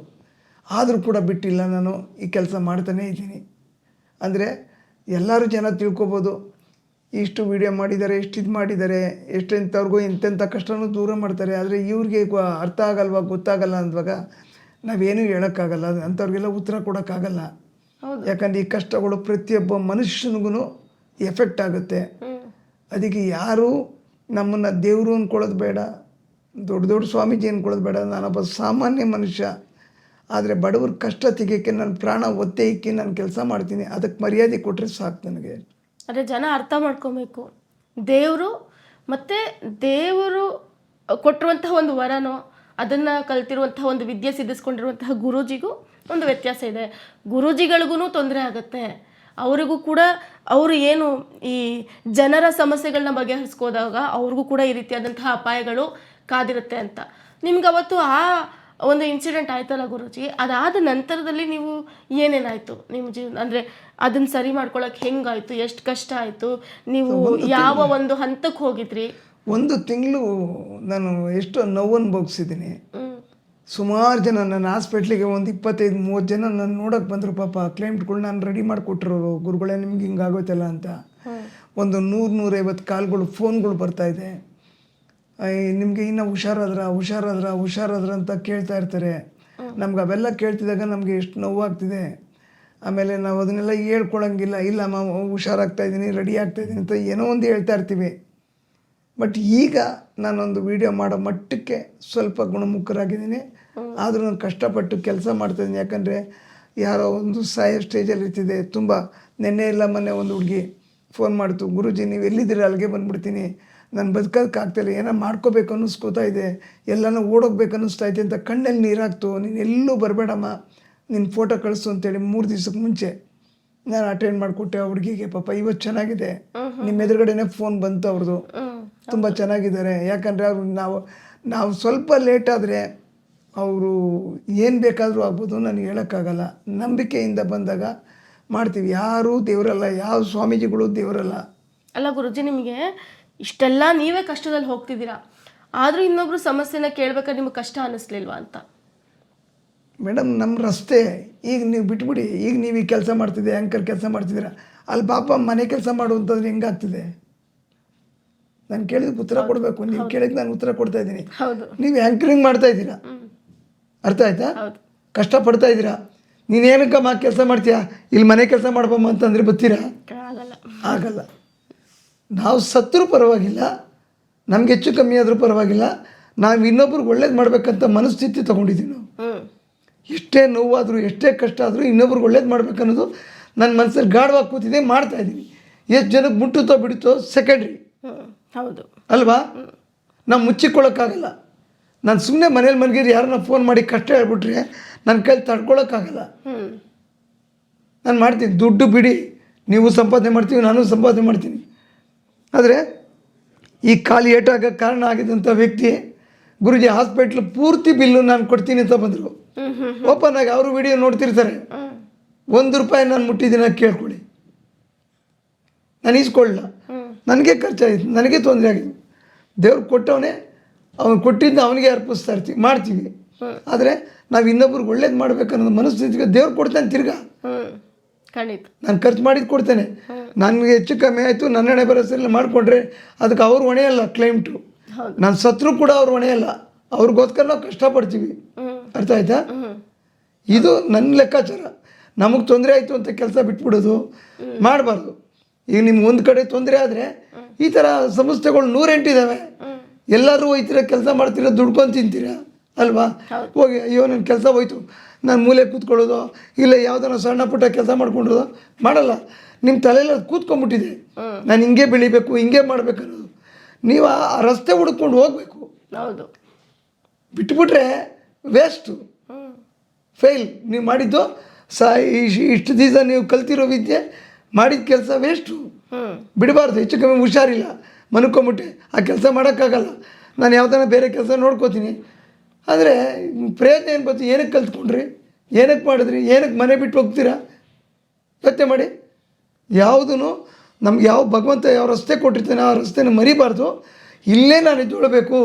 ಆದರೂ ಕೂಡ ಬಿಟ್ಟಿಲ್ಲ ನಾನು ಈ ಕೆಲಸ ಮಾಡ್ತಾನೇ ಇದ್ದೀನಿ. ಅಂದರೆ ಎಲ್ಲರೂ ಜನ ತಿಳ್ಕೊಬೋದು ಇಷ್ಟು ವಿಡಿಯೋ ಮಾಡಿದ್ದಾರೆ ಎಷ್ಟು ಇದು ಮಾಡಿದ್ದಾರೆ ಎಷ್ಟೆಂಥವ್ರಿಗೂ ಇಂಥೆಂಥ ಕಷ್ಟನೂ ದೂರ ಮಾಡ್ತಾರೆ. ಆದರೆ ಇವ್ರಿಗೆ ಅರ್ಥ ಆಗಲ್ವಾ ಗೊತ್ತಾಗಲ್ಲ ಅಂದಾಗ ನಾವೇನೂ ಹೇಳೋಕ್ಕಾಗಲ್ಲ ಅಂಥವ್ರಿಗೆಲ್ಲ ಉತ್ತರ ಕೊಡೋಕ್ಕಾಗಲ್ಲ. ಯಾಕಂದ್ರೆ ಈ ಕಷ್ಟಗಳು ಪ್ರತಿಯೊಬ್ಬ ಮನುಷ್ಯನಿಗೂ ಎಫೆಕ್ಟ್ ಆಗುತ್ತೆ. ಅದಕ್ಕೆ ಯಾರು ನಮ್ಮನ್ನು ದೇವರು ಅಂದ್ಕೊಳ್ಳೋದು ಬೇಡ ದೊಡ್ಡ ದೊಡ್ಡ ಸ್ವಾಮೀಜಿ ಅಂದ್ಕೊಳ್ಳೋದು ಬೇಡ. ನಾನೊಬ್ಬ ಸಾಮಾನ್ಯ ಮನುಷ್ಯ ಆದರೆ ಬಡವ್ರ ಕಷ್ಟ ತೆಗಿಯೋಕ್ಕೆ ನನ್ನ ಪ್ರಾಣ ಒತ್ತೆಯಕ್ಕೆ ನಾನು ಕೆಲಸ ಮಾಡ್ತೀನಿ. ಅದಕ್ಕೆ ಮರ್ಯಾದೆ ಕೊಟ್ಟರೆ ಸಾಕು ನನಗೆ. ಅದೇ ಜನ ಅರ್ಥ ಮಾಡ್ಕೊಬೇಕು. ದೇವರು ಮತ್ತೆ ದೇವರು ಕೊಟ್ಟಿರುವಂತಹ ಒಂದು ವರನೋ ಅದನ್ನು ಕಲ್ತಿರುವಂತಹ ಒಂದು ವಿದ್ಯೆ ಸಿದ್ಧಿಸ್ಕೊಂಡಿರುವಂತಹ ಗುರೂಜಿಗೂ ಒಂದು ವ್ಯತ್ಯಾಸ ಇದೆ. ಗುರೂಜಿಗಳಿಗೂ ತೊಂದರೆ ಆಗುತ್ತೆ. ಅವರಿಗೂ ಕೂಡ ಅವರು ಏನು ಈ ಜನರ ಸಮಸ್ಯೆಗಳನ್ನ ಬಗೆಹರಿಸ್ಕೋದಾಗ ಅವ್ರಿಗೂ ಕೂಡ ಈ ರೀತಿಯಾದಂತಹ ಅಪಾಯಗಳು ಕಾದಿರುತ್ತೆ ಅಂತ. ನಿಮ್ಗೆ ಅವತ್ತು ಆ ಒಂದು ಇನ್ಸಿಡೆಂಟ್ ಆಯ್ತಲ್ಲ ಗುರುಜಿ? ಅದಾದ ನಂತರದಲ್ಲಿ ನೀವು ಏನೇನಾಯ್ತು ನಿಮ್ಮ ಜೀವನ ಅಂದ್ರೆ ಅದನ್ನ ಸರಿ ಮಾಡ್ಕೊಳಕ್ ಹೆಂಗಾಯ್ತು? ಎಷ್ಟು ಕಷ್ಟ ಆಯ್ತು? ನೀವು ಯಾವ ಒಂದು ಹಂತಕ್ಕೆ ಹೋಗಿದ್ರಿ? ಒಂದು ತಿಂಗಳು ನಾನು ಎಷ್ಟೋ ನೋವನ್ನು ಅನುಭವಿಸಿದ್ದೀನಿ ಸುಮಾರು ಜನ ನನ್ನ ಹಾಸ್ಪಿಟ್ಲಿಗೆ ಒಂದು ಇಪ್ಪತ್ತೈದು ಮೂವತ್ತು ಜನ ನನ್ನ ನೋಡೋಕೆ ಬಂದರು ಪಾಪ ಕ್ಲೈಂಟ್ಗಳು ನಾನು ರೆಡಿ ಮಾಡಿಕೊಟ್ರು ಗುರುಗಳೇ ನಿಮ್ಗೆ ಹಿಂಗಾಗೋಯ್ತಲ್ಲ ಅಂತ. ಒಂದು ನೂರು ನೂರೈವತ್ತು ಕಾಲ್ಗಳು ಫೋನ್ಗಳು ಬರ್ತಾಯಿದೆ ನಿಮಗೆ ಇನ್ನೂ ಹುಷಾರಾದ್ರ ಹುಷಾರಾದ್ರ ಹುಷಾರಾದ್ರ ಅಂತ ಕೇಳ್ತಾ ಇರ್ತಾರೆ. ನಮ್ಗೆ ಅವೆಲ್ಲ ಕೇಳ್ತಿದ್ದಾಗ ನಮಗೆ ಎಷ್ಟು ನೋವಾಗ್ತಿದೆ. ಆಮೇಲೆ ನಾವು ಅದನ್ನೆಲ್ಲ ಹೇಳ್ಕೊಳಂಗಿಲ್ಲ. ಇಲ್ಲ ಮಾ ಹುಷಾರಾಗ್ತಾ ಇದ್ದೀನಿ ರೆಡಿ ಆಗ್ತಾ ಇದ್ದೀನಿ ಅಂತ ಏನೋ ಒಂದು ಹೇಳ್ತಾ ಇರ್ತೀವಿ. ಬಟ್ ಈಗ ನಾನೊಂದು ವಿಡಿಯೋ ಮಾಡೋ ಮಟ್ಟಕ್ಕೆ ಸ್ವಲ್ಪ ಗುಣಮುಖರಾಗಿದ್ದೀನಿ. ಆದರೂ ನಾನು ಕಷ್ಟಪಟ್ಟು ಕೆಲಸ ಮಾಡ್ತಾಯಿದ್ದೀನಿ ಯಾಕಂದರೆ ಯಾರೋ ಒಂದು ಸಾಯೋ ಸ್ಟೇಜಲ್ಲಿ ಇರ್ತಿದೆ ತುಂಬ ನೆನ್ನೆ ಇಲ್ಲ ಮೊನ್ನೆ ಒಂದು ಹುಡುಗಿ ಫೋನ್ ಮಾಡ್ತು. ಗುರುಜಿ ನೀವು ಎಲ್ಲಿದ್ದೀರಾ? ಅಲ್ಲಿಗೆ ಬಂದ್ಬಿಡ್ತೀನಿ. ನಾನು ಬದುಕೋದಕ್ಕಾಗ್ತಿಲ್ಲ ಏನೋ ಮಾಡ್ಕೋಬೇಕು ಅನ್ನಿಸ್ಕೋತಾ ಇದೆ. ಎಲ್ಲನೂ ಓಡೋಗ್ಬೇಕು ಅನ್ನಿಸ್ತಾ ಇದೆ ಅಂತ ಕಣ್ಣಲ್ಲಿ ನೀರಾಗ್ತು. ನೀನು ಎಲ್ಲೂ ಬರಬೇಡಮ್ಮ. ನಿನ್ನ ಫೋಟೋ ಕಳಿಸು ಅಂತೇಳಿ ಮೂರು ದಿವ್ಸಕ್ಕೆ ಮುಂಚೆ ನಾನು ಅಟೆಂಡ್ ಮಾಡಿಕೊಟ್ಟೆ ಆ ಹುಡುಗಿಗೆ. ಪಾಪ ಇವತ್ತು ಚೆನ್ನಾಗಿದೆ. ನಿಮ್ಮ ಎದುರುಗಡೆನೇ ಫೋನ್ ಬಂತು ಅವ್ರದ್ದು ತುಂಬ ಚೆನ್ನಾಗಿದ್ದಾರೆ. ಯಾಕಂದರೆ ಅವರು ನಾವು ನಾವು ಸ್ವಲ್ಪ ಲೇಟ್ ಆದರೆ ಅವರು ಏನು ಬೇಕಾದರೂ ಆಗ್ಬೋದು ನನಗೆ ಹೇಳೋಕ್ಕಾಗಲ್ಲ. ನಂಬಿಕೆಯಿಂದ ಬಂದಾಗ ಮಾಡ್ತೀವಿ. ಯಾರೂ ದೇವರಲ್ಲ ಯಾವ ಸ್ವಾಮೀಜಿಗಳು ದೇವರಲ್ಲ. ಅಲ್ಲ ಗುರುಜಿ ನಿಮಗೆ ಇಷ್ಟೆಲ್ಲ ನೀವೇ ಕಷ್ಟದಲ್ಲಿ ಹೋಗ್ತಿದ್ದೀರಾ? ಆದರೂ ಇನ್ನೊಬ್ಬರು ಸಮಸ್ಯೆನ ಕೇಳ್ಬೇಕಾದ್ರೆ ನಿಮ್ಗೆ ಕಷ್ಟ ಅನ್ನಿಸ್ಲಿಲ್ವಾ ಅಂತ? ಮೇಡಮ್ ನಮ್ಮ ರಸ್ತೆ ಈಗ ನೀವು ಬಿಟ್ಬಿಡಿ. ಈಗ ನೀವು ಈ ಕೆಲಸ ಮಾಡ್ತಿದ್ದೆ ಆ್ಯಂಕರ್ ಕೆಲಸ ಮಾಡ್ತಿದ್ದೀರಾ. ಅಲ್ಲಿ ಪಾಪ ಮನೆ ಕೆಲಸ ಮಾಡುವಂಥದ್ದು ಹೆಂಗಾಗ್ತಿದೆ? ನಾನು ಕೇಳಿದ ಉತ್ತರ ಕೊಡಬೇಕು. ನೀವು ಕೇಳಿದ್ ನಾನು ಉತ್ತರ ಕೊಡ್ತಾ ಇದ್ದೀನಿ. ನೀವು ಆ್ಯಂಕರಿಂಗ್ ಮಾಡ್ತಾ ಇದ್ದೀರಾ? ಅರ್ಥ ಆಯ್ತಾ? ಕಷ್ಟ ಕಷ್ಟಪಡ್ತಾ ಇದ್ದೀರಾ? ನೀನು ಏನಕ್ಕಮ್ಮ ಕೆಲಸ ಮಾಡ್ತೀಯಾ? ಇಲ್ಲಿ ಮನೆ ಕೆಲಸ ಮಾಡ್ಬಮ್ಮ ಅಂತಂದರೆ ಬರ್ತೀರಾ ಆಗಲ್ಲ. ಆಗಲ್ಲ. ನಾವು ಸತ್ತರೂ ಪರವಾಗಿಲ್ಲ. ನಮ್ಗೆ ಹೆಚ್ಚು ಕಮ್ಮಿ ಆದರೂ ಪರವಾಗಿಲ್ಲ. ನಾವು ಇನ್ನೊಬ್ರಿಗೆ ಒಳ್ಳೇದು ಮಾಡಬೇಕಂತ ಮನಸ್ಥಿತಿ ತೊಗೊಂಡಿದ್ದೀವಿ ನಾವು. ಎಷ್ಟೇ ನೋವಾದರೂ ಎಷ್ಟೇ ಕಷ್ಟ ಆದರೂ ಇನ್ನೊಬ್ರಿಗೆ ಒಳ್ಳೇದು ಮಾಡ್ಬೇಕನ್ನೋದು ನನ್ನ ಮನಸ್ಸಲ್ಲಿ ಗಾಢವಾಗಿ ಕೂತಿದೆ ಮಾಡ್ತಾ ಇದ್ದೀನಿ. ಎಷ್ಟು ಜನಕ್ಕೆ ಮುಟ್ಟುತ್ತೋ ಬಿಡುತ್ತೋ ಸೆಕೆಂಡ್ರಿ ಹೌದು. ಅಲ್ವಾ? ನಾವು ಮುಚ್ಚಿಕೊಳ್ಳೋಕ್ಕಾಗಲ್ಲ. ನಾನು ಸುಮ್ಮನೆ ಮನೇಲಿ ಮನೆಗೆ ಯಾರನ್ನ ಫೋನ್ ಮಾಡಿ ಕಷ್ಟ ಹೇಳ್ಬಿಟ್ರೆ ನನ್ನ ಕೈಲಿ ತಡ್ಕೊಳಕ್ಕಾಗಲ್ಲ. ನಾನು ಮಾಡ್ತೀನಿ. ದುಡ್ಡು ಬಿಡಿ. ನೀವು ಸಂಪಾದನೆ ಮಾಡ್ತೀವಿ ನಾನು ಸಂಪಾದನೆ ಮಾಡ್ತೀನಿ. ಆದರೆ ಈ ಖಾಲಿ ಏಟಾಗಕ್ಕೆ ಕಾರಣ ಆಗಿದ್ದಂಥ ವ್ಯಕ್ತಿ ಗುರುಜಿ ಹಾಸ್ಪಿಟ್ಲ್ ಪೂರ್ತಿ ಬಿಲ್ಲು ನಾನು ಕೊಡ್ತೀನಿ ಅಂತ ಬಂದರು. ಓಪನ್ ಆಗಿ ಅವರು ವಿಡಿಯೋ ನೋಡ್ತಿರ್ತಾರೆ. ಒಂದು ರೂಪಾಯಿ ನಾನು ಮುಟ್ಟಿದ್ದೀನಿ ಕೇಳ್ಕೊಳ್ಳಿ. ನಾನು ಈಸ್ಕೊಳ್ಳಲ್ಲ ಹ್ಮ್ ನನಗೆ ಖರ್ಚಾಗಿತ್ತು ನನಗೆ ತೊಂದರೆ ಆಗಿದೆ. ದೇವ್ರು ಕೊಟ್ಟವನೇ ಅವನು ಕೊಟ್ಟಿದ್ದ ಅವನಿಗೆ ಅರ್ಪಿಸ್ತಾ ಇರ್ತೀವಿ ಮಾಡ್ತೀವಿ. ಆದರೆ ನಾವು ಇನ್ನೊಬ್ರಿಗೆ ಒಳ್ಳೇದು ಮಾಡ್ಬೇಕನ್ನೋದು ಮನಸ್ಥಿತಿಗೆ ದೇವ್ರು ಕೊಡ್ತಾನೆ ತಿರ್ಗಾ. ಖಂಡಿತ. ನಾನು ಖರ್ಚು ಮಾಡಿದ್ದು ಕೊಡ್ತೇನೆ. ನನಗೆ ಹೆಚ್ಚು ಕಮ್ಮಿ ಆಯಿತು ನನ್ನ ಹಣೆ ಬರೋಸಲ್ಲಿ ಮಾಡಿಕೊಂಡ್ರೆ ಅದಕ್ಕೆ ಅವ್ರು ಹೊಣೆಯಲ್ಲ ಕ್ಲೈಮ್ಟು ಟು ನಾನು ಸತ್ರು ಕೂಡ ಅವ್ರು ಹೊಣೆಯಲ್ಲ ಅವ್ರಿಗೋಸ್ಕರ ನಾವು ಕಷ್ಟಪಡ್ತೀವಿ. ಅರ್ಥ ಆಯ್ತಾ? ಇದು ನನ್ನ ಲೆಕ್ಕಾಚಾರ. ನಮಗೆ ತೊಂದರೆ ಆಯಿತು ಅಂತ ಕೆಲಸ ಬಿಟ್ಬಿಡೋದು ಮಾಡಬಾರ್ದು. ಈಗ ನಿಮ್ಗೆ ಒಂದು ಕಡೆ ತೊಂದರೆ ಆದರೆ ಈ ಥರ ಸಂಸ್ಥೆಗಳು ನೂರೆಂಟಿದ್ದಾವೆ ಎಲ್ಲರೂ ಹೋಯ್ತೀರ ಕೆಲಸ ಮಾಡ್ತೀರಾ ದುಡ್ಕೊಂಡು ತಿಂತೀರಾ? ಅಲ್ವಾ? ಹೋಗಿ ಅಯ್ಯೋ ನನ್ನ ಕೆಲಸ ಹೋಯ್ತು. ನಾನು ಮೂಲೆ ಕೂತ್ಕೊಳ್ಳೋದು ಇಲ್ಲ ಯಾವ್ದಾರ ಸಣ್ಣ ಪುಟ್ಟ ಕೆಲಸ ಮಾಡ್ಕೊಂಡಿರೋದು ಮಾಡಲ್ಲ. ನಿಮ್ಮ ತಲೆಯಲ್ಲಿ ಅದು ಕೂತ್ಕೊಂಡ್ಬಿಟ್ಟಿದೆ. ನಾನು ಹಿಂಗೆ ಬೆಳಿಬೇಕು ಹಿಂಗೆ ಮಾಡಬೇಕು ಅನ್ನೋದು. ನೀವು ಆ ರಸ್ತೆ ಹುಡ್ಕೊಂಡು ಹೋಗಬೇಕು. ಹೌದು. ಬಿಟ್ಬಿಟ್ರೆ ವೇಸ್ಟು ಫೇಲ್ ನೀವು ಮಾಡಿದ್ದು ಸ ಇಷ್ಟು ದಿವಸ ನೀವು ಕಲ್ತಿರೋ ವಿದ್ಯೆ ಮಾಡಿದ ಕೆಲಸ ವೇಸ್ಟು. ಬಿಡಬಾರ್ದು ಹೆಚ್ಚು ಕಮ್ಮಿ ಹುಷಾರಿಲ್ಲ. ಮನ್ಕೊಂಬಿಟ್ಟೆ ಆ ಕೆಲಸ ಮಾಡೋಕ್ಕಾಗಲ್ಲ. ನಾನು ಯಾವ್ದಾನ ಬೇರೆ ಕೆಲಸ ನೋಡ್ಕೋತೀನಿ. ಆದರೆ ಪ್ರಯತ್ನ ಏನು ಬಂತು ಏನಕ್ಕೆ ಕಲ್ತ್ಕೊಂಡ್ರಿ? ಏನಕ್ಕೆ ಮಾಡಿದ್ರಿ? ಏನಕ್ಕೆ ಮನೆ ಬಿಟ್ಟು ಹೋಗ್ತೀರಾ? ಯೋಚನೆ ಮಾಡಿ. ಯಾವುದೂ ನಮ್ಗೆ ಯಾವ ಭಗವಂತ ಯಾವ ರಸ್ತೆ ಕೊಟ್ಟಿರ್ತಾನೆ ಆ ರಸ್ತೆನ ಮರಿಬಾರ್ದು. ಇಲ್ಲೇ ನಾನು ಇದ್ದೊಳ್ಬೇಕು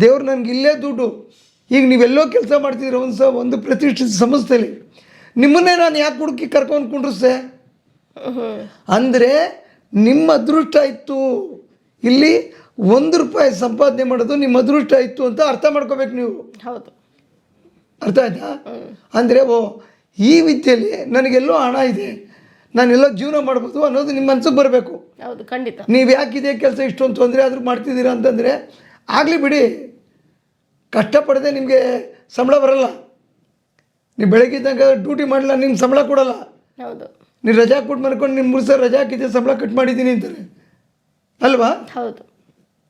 ದೇವ್ರು ನನಗೆ ಇಲ್ಲೇ ದುಡ್ಡು. ಈಗ ನೀವೆಲ್ಲೋ ಕೆಲಸ ಮಾಡ್ತಿದ್ದೀರ ಒಂದು ಸಹ ಒಂದು ಪ್ರತಿಷ್ಠಿತ ಸಂಸ್ಥೆಯಲ್ಲಿ ನಿಮ್ಮನ್ನೇ ನಾನು ಯಾಕೆ ಹುಡುಕಿ ಕರ್ಕೊಂಡು ಕುಂಡ್ರಿಸ್ದೆ? ಅಂದರೆ ನಿಮ್ಮ ಅದೃಷ್ಟ ಇತ್ತು. ಇಲ್ಲಿ ಒಂದು ರೂಪಾಯಿ ಸಂಪಾದನೆ ಮಾಡೋದು ನಿಮ್ಮ ಅದೃಷ್ಟ ಇತ್ತು ಅಂತ ಅರ್ಥ ಮಾಡ್ಕೋಬೇಕು ನೀವು. ಹೌದು. ಅರ್ಥ ಆಯ್ತಾ? ಅಂದರೆ ಓ ಈ ವಿದ್ಯೆಯಲ್ಲಿ ನನಗೆಲ್ಲೋ ಹಣ ಇದೆ. ನಾನೆಲ್ಲೋ ಜೀವನ ಮಾಡ್ಬೋದು ಅನ್ನೋದು ನಿಮ್ಮ ಮನ್ಸಿಗೆ ಬರಬೇಕು. ಹೌದು ಖಂಡಿತ. ನೀವು ಯಾಕಿದೆ ಕೆಲಸ ಇಷ್ಟೊಂದು ತೊಂದರೆ ಆದರೂ ಮಾಡ್ತಿದ್ದೀರಾ ಅಂತಂದರೆ ಆಗಲಿ ಬಿಡಿ. ಕಷ್ಟಪಡದೆ ನಿಮಗೆ ಸಂಬಳ ಬರಲ್ಲ. ನೀವು ಬೆಳಗ್ಗೆ ಇದ್ದಾಗ ಡ್ಯೂಟಿ ಮಾಡಲ್ಲ ನಿಮ್ಗೆ ಸಂಬಳ ಕೊಡಲ್ಲ. ಹೌದು. ನೀವು ರಜಾ ಕೊಟ್ಟು ಮಾಡ್ಕೊಂಡು ನಿಮ್ಮ ಮೂರು ಸಾವಿರ ರಜಾ ಹಾಕಿದ್ದೆ ಸಂಬಳ ಕಟ್ ಮಾಡಿದ್ದೀನಿ ಅಂತಾರೆ. ಅಲ್ವಾ? ಹೌದು.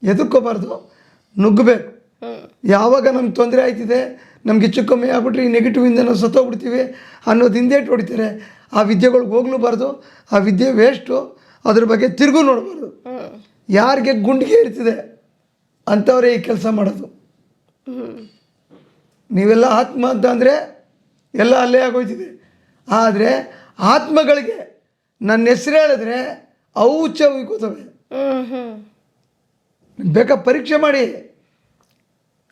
ಎದುರ್ಕೋಬಾರ್ದು ನುಗ್ಗಬೇಕು. ಯಾವಾಗ ನಮ್ಗೆ ತೊಂದರೆ ಆಯ್ತಿದೆ ನಮ್ಗೆ ಹೆಚ್ಚು ಕಮ್ಮಿ ಆಗ್ಬಿಟ್ರೆ ಈ ನೆಗೆಟಿವಿಂದ ನಾವು ಸತ್ತೋಗ್ಬಿಡ್ತೀವಿ ಅನ್ನೋದು ಹಿಂದೆ ಹೊಡಿತಾರೆ. ಆ ವಿದ್ಯೆಗಳ್ಗೆ ಹೋಗ್ಲೂಬಾರ್ದು. ಆ ವಿದ್ಯೆ ವೇಸ್ಟು ಅದ್ರ ಬಗ್ಗೆ ತಿರುಗೂ ನೋಡಬಾರ್ದು. ಯಾರಿಗೆ ಗುಂಡಿಗೆ ಇರ್ತಿದೆ ಅಂಥವರೇ ಈ ಕೆಲಸ ಮಾಡೋದು. ನೀವೆಲ್ಲ ಆತ್ಮ ಅಂತ ಅಂದರೆ ಎಲ್ಲ ಅಲ್ಲೇ ಆಗೋಯ್ತಿದೆ. ಆದರೆ ಆತ್ಮಗಳಿಗೆ ನನ್ನ ಹೆಸರು ಹೇಳಿದ್ರೆ ಅವು ಹ್ಮ್ ಬೇಕಾ ಪರೀಕ್ಷೆ ಮಾಡಿ?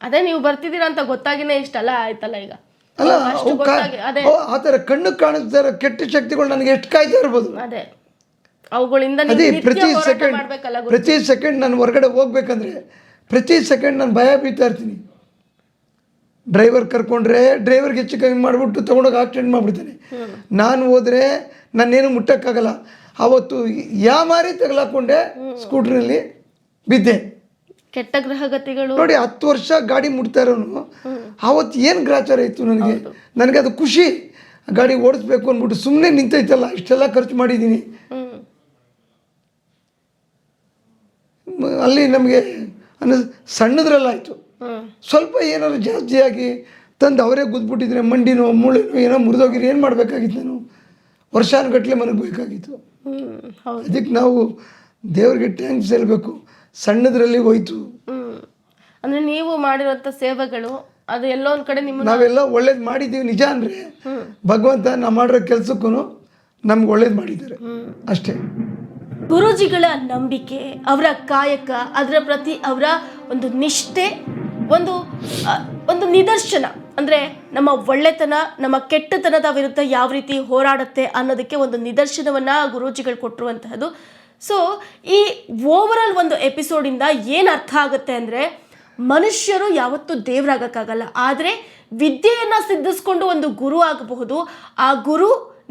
ಅದೇ ನೀವು ಬರ್ತಿದ್ದೀರಾ ಅಂತ ಗೊತ್ತಾಗಿನೇ ಇಷ್ಟಲ್ಲ ಆಯ್ತಲ್ಲ ಈಗ. ಅಲ್ಲ ಅಷ್ಟು ಅವು ಕಾ- ಅದೇ. ಅವು ಆ ಥರ ಕಣ್ಣು ಕಾಣಿಸ್ತಾರ ಕೆಟ್ಟ ಶಕ್ತಿಗಳು ನನಗೆ ಎಷ್ಟು ಕಾಯ್ತಾ ಇರ್ಬೋದು? ಅದೇ. ಅವುಗಳಿಂದ ನೀವು ಅದೇ ನಿತ್ಯ ಪ್ರತಿ ಹೋರಾಟ ಸೆಕೆಂಡ್ ಮಾಡ್ಬೇಕಲ್ಲ ಗುರು ಪ್ರತಿ ಸೆಕೆಂಡ್ ನಾನು ಹೊರಗಡೆ ಹೋಗ್ಬೇಕಂದ್ರೆ ಪ್ರತಿ ಸೆಕೆಂಡ್ ನಾನು ಭಯ ಬೀತಾ ಇರ್ತೀನಿ. ಡ್ರೈವರ್ ಕರ್ಕೊಂಡ್ರೆ ಡ್ರೈವರ್ಗೆ ಹೆಚ್ಚು ಕಮ್ಮಿ ಮಾಡಿಬಿಟ್ಟು ತೊಗೊಂಡೋಗಿ ಆಕ್ಸಿಡೆಂಟ್ ಮಾಡಿಬಿಡ್ತಾನೆ. ನಾನು ಹೋದರೆ ನಾನೇನು ಮುಟ್ಟಕ್ಕಾಗಲ್ಲ. ಅವತ್ತು ಯಾವ ಮಾರಿ ತಗಲಾಕೊಂಡೆ ಸ್ಕೂಟ್ರಲ್ಲಿ ಬಿದ್ದೆ. ಕೆಟ್ಟ ಗ್ರಹಗತಿಗಳು. ನೋಡಿ ಹತ್ತು ವರ್ಷ ಗಾಡಿ ಮುಟ್ತಾ ಇರೋನು. ಆವತ್ತು ಏನು ಗ್ರಾಚಾರ ಇತ್ತು ನನಗೆ? ನನಗೆ ಅದು ಖುಷಿ. ಗಾಡಿ ಓಡಿಸ್ಬೇಕು ಅಂದ್ಬಿಟ್ಟು ಸುಮ್ಮನೆ ನಿಂತೈತಲ್ಲ ಇಷ್ಟೆಲ್ಲ ಖರ್ಚು ಮಾಡಿದ್ದೀನಿ. ಅಲ್ಲಿ ನಮಗೆ ಅನ್ನ ಸಣ್ಣದ್ರಲ್ಲಾಯಿತು. ಸ್ವಲ್ಪ ಏನಾದ್ರು ಜಾಸ್ತಿಯಾಗಿ ಆಗಿ ತಂದು ಅವರೇ ಗುದ್ಬಿಟ್ಟಿದ್ರೆ ಮಂಡಿನೋ ಮೂಳೆನೋ ಏನೋ ಮುರಿದೋಗಿರಿ ಏನು ಮಾಡಬೇಕಾಗಿತ್ತು ನಾನು? ವರ್ಷಾನುಗಟ್ಟಲೆ ಮನಗಬೇಕಾಗಿತ್ತು ಬೇಕಾಗಿತ್ತು. ಹೌದು. ಅದಕ್ಕೆ ನಾವು ದೇವ್ರಿಗೆ ಟ್ಯಾಂಕ್ಸ್ ಹೇಳಬೇಕು. ಸಣ್ಣದ್ರಲ್ಲಿ ಹೋಯ್ತು. ಅಂದರೆ ನೀವು ಮಾಡಿರುವಂತ ಸೇವೆಗಳು ಅದು ಎಲ್ಲೋ ಒಂದು ಕಡೆ ನಿಮ್ಮ ನಾವೆಲ್ಲ ಒಳ್ಳೇದು ಮಾಡಿದ್ದೀವಿ ನಿಜ ಅಂದರೆ. ಭಗವಂತ ನಾವು ಮಾಡಿರೋ ಕೆಲಸಕ್ಕೂ ನಮ್ಗೆ ಒಳ್ಳೇದು ಮಾಡಿದ್ದಾರೆ. ಅಷ್ಟೇ. ಗುರುಜಿಗಳ ನಂಬಿಕೆ ಅವರ ಕಾಯಕ ಅದರ ಪ್ರತಿ ಅವರ ಒಂದು ನಿಷ್ಠೆ ಒಂದು ಒಂದು ನಿದರ್ಶನ. ಅಂದರೆ ನಮ್ಮ ಒಳ್ಳೆತನ, ನಮ್ಮ ಕೆಟ್ಟತನದ ವಿರುದ್ಧ ಯಾವ ರೀತಿ ಹೋರಾಡುತ್ತೆ ಅನ್ನೋದಕ್ಕೆ ಒಂದು ನಿದರ್ಶನವನ್ನು ಗುರೂಜಿಗಳು ಕೊಟ್ಟಿರುವಂತಹದ್ದು. ಸೊ ಈ ಓವರಾಲ್ ಒಂದು ಎಪಿಸೋಡಿಂದ ಏನು ಅರ್ಥ ಆಗುತ್ತೆ ಅಂದರೆ, ಮನುಷ್ಯರು ಯಾವತ್ತೂ ದೇವರಾಗಕ್ಕಾಗಲ್ಲ. ಆದರೆ ವಿದ್ಯೆಯನ್ನು ಸಿದ್ಧಿಸ್ಕೊಂಡು ಒಂದು ಗುರು ಆಗಬಹುದು. ಆ ಗುರು